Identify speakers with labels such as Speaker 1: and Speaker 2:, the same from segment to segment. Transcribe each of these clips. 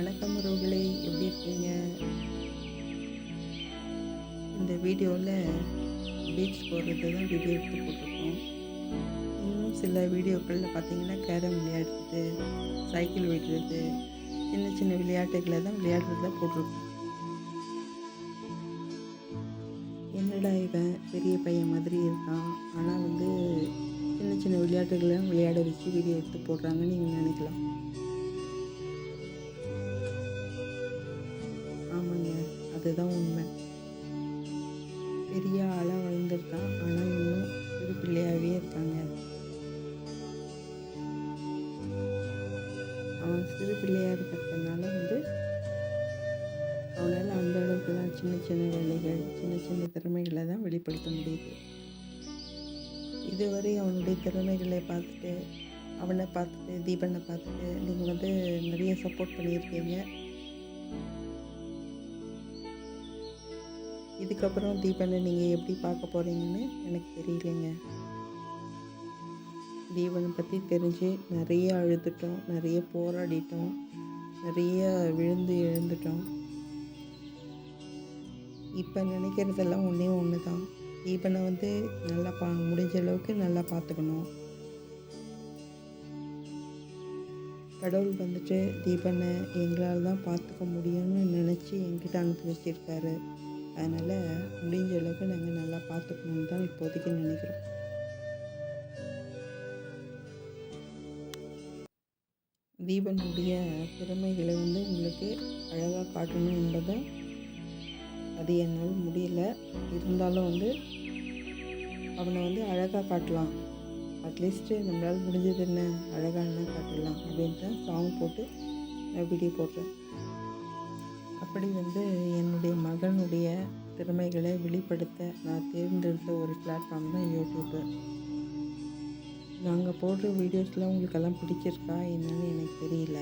Speaker 1: வணக்கம் உறவுகளே எப்படி இருக்கீங்க? இந்த வீடியோவில் பீச் போடுறது தான் வீடியோ எடுத்து போட்டிருக்கோம். இன்னும் சில வீடியோக்களில் பார்த்தீங்கன்னா கேரம் விளையாடுறது சைக்கிள் விடுறது சின்ன சின்ன விளையாட்டுகளை தான் விளையாடுறத போட்டிருக்கோம். என்னடா இவன் பெரிய பையன் மாதிரி இருக்கான். ஆனால் வந்து சின்ன சின்ன விளையாட்டுகளை விளையாட வச்சு வீடியோ எடுத்து போடுறாங்கன்னு நீங்கள் நினைக்கலாம். அதுதான் உண்மை. பெரிய ஆளாக வளர்ந்துருக்கான் ஆனால் இன்னும் ஒரு பிள்ளையாகவே இருக்காங்க. அவன் சிறு பிள்ளையாக இருக்கிறதுனால வந்து அவனால் அந்த அளவுக்குலாம் சின்ன சின்ன வேலைகள் சின்ன சின்ன திறமைகளை தான் வெளிப்படுத்த முடியுது. இதுவரை அவனுடைய திறமைகளை பார்த்துட்டு அவனை பார்த்துட்டு தீபனை பார்த்துட்டு நீங்கள் வந்து நிறைய சப்போர்ட் பண்ணியிருக்கீங்க. இதுக்கப்புறம் தீபனை நீங்கள் எப்படி பார்க்க போகிறீங்கன்னு எனக்கு தெரியலைங்க. தீபனை பற்றி தெரிஞ்சு நிறைய அழுதுட்டோம் நிறைய போராடிட்டோம் நிறைய விழுந்து எழுந்துட்டோம். இப்போ நினைக்கிறதெல்லாம் ஒன்றே ஒன்று தான் தீபனை வந்து நல்லா பா முடிஞ்ச அளவுக்கு நல்லா பார்த்துக்கணும். கடவுள் வந்துட்டு தீபனை எங்களால் தான் பார்த்துக்க முடியும்னு நினச்சி என்கிட்ட அனுப்பி வச்சுருக்காரு. அதனால் முடிஞ்ச அளவுக்கு நாங்கள் நல்லா பார்த்துக்கணுன்னு தான் இப்போதைக்கு நினைக்கிறோம். தீபனுடைய திறமைகளை வந்து உங்களுக்கு அழகாக காட்டணும் என்பதை அது என்னால் முடியல. இருந்தாலும் வந்து அவனை வந்து அழகாக காட்டலாம். அட்லீஸ்ட்டு நம்மளால் முடிஞ்சது என்ன? அழகான காட்டலாம் அப்படின்ட்டு சாங் போட்டு நான் வீடியோ போடுறேன். அப்படி வந்து என்னுடைய மகனுடைய திறமைகளை வெளிப்படுத்த நான் தேர்ந்தெடுத்த ஒரு பிளாட்ஃபார்ம் தான் யூடியூப்பு நாங்கள் போடுற வீடியோஸ்லாம் உங்களுக்கெல்லாம் பிடிச்சிருக்கா என்னன்னு எனக்கு தெரியல.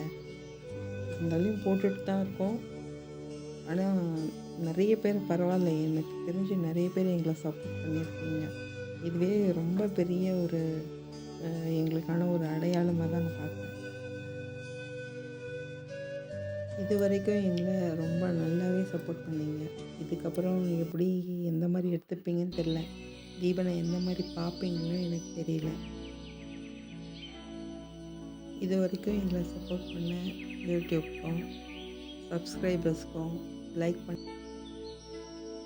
Speaker 1: இருந்தாலும் போட்டுட்டு தான் இருக்கோம். ஆனால் நிறைய பேர் பரவாயில்ல. எனக்கு தெரிஞ்சு நிறைய பேர் எங்களை சப்போர்ட் பண்ணியிருக்கீங்க. இதுவே ரொம்ப பெரிய ஒரு எங்களுக்கான ஒரு அடையாளமாக தான் நான் பார்க்குறேன். இது வரைக்கும் எங்களை ரொம்ப நல்லாவே சப்போர்ட் பண்ணீங்க. இதுக்கப்புறம் எப்படி எந்த மாதிரி எடுத்துப்பீங்கன்னு தெரில தீபனை எந்த மாதிரி பார்ப்பீங்கன்னு எனக்கு தெரியல. இது வரைக்கும் எங்களை சப்போர்ட் பண்ண யூடியூப்க்கும் சப்ஸ்கிரைபர்ஸ்க்கும் லைக் பண்ண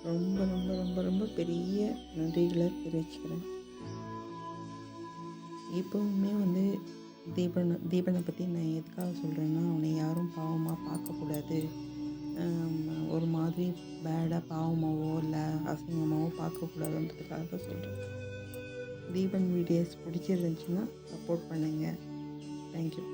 Speaker 1: ரொம்ப ரொம்ப ரொம்ப ரொம்ப பெரிய நன்றிகளை தெரிவிச்சுக்கிறேன். இப்போவுமே வந்து தீபனை தீபனை பற்றி நான் எதுக்காக சொல்கிறேன்னா அவனை யாரும் பாவமாக பார்க்கக்கூடாது. ஒரு மாதிரி பேடாக பாவமாகவோ இல்லை அசிங்கமாகவோ பார்க்கக்கூடாதுன்றதுக்காக சொல்கிறேன் தீபன் வீடியோஸ் பிடிச்சிருந்துச்சுன்னா சப்போர்ட் பண்ணுங்கள் தேங்க்யூ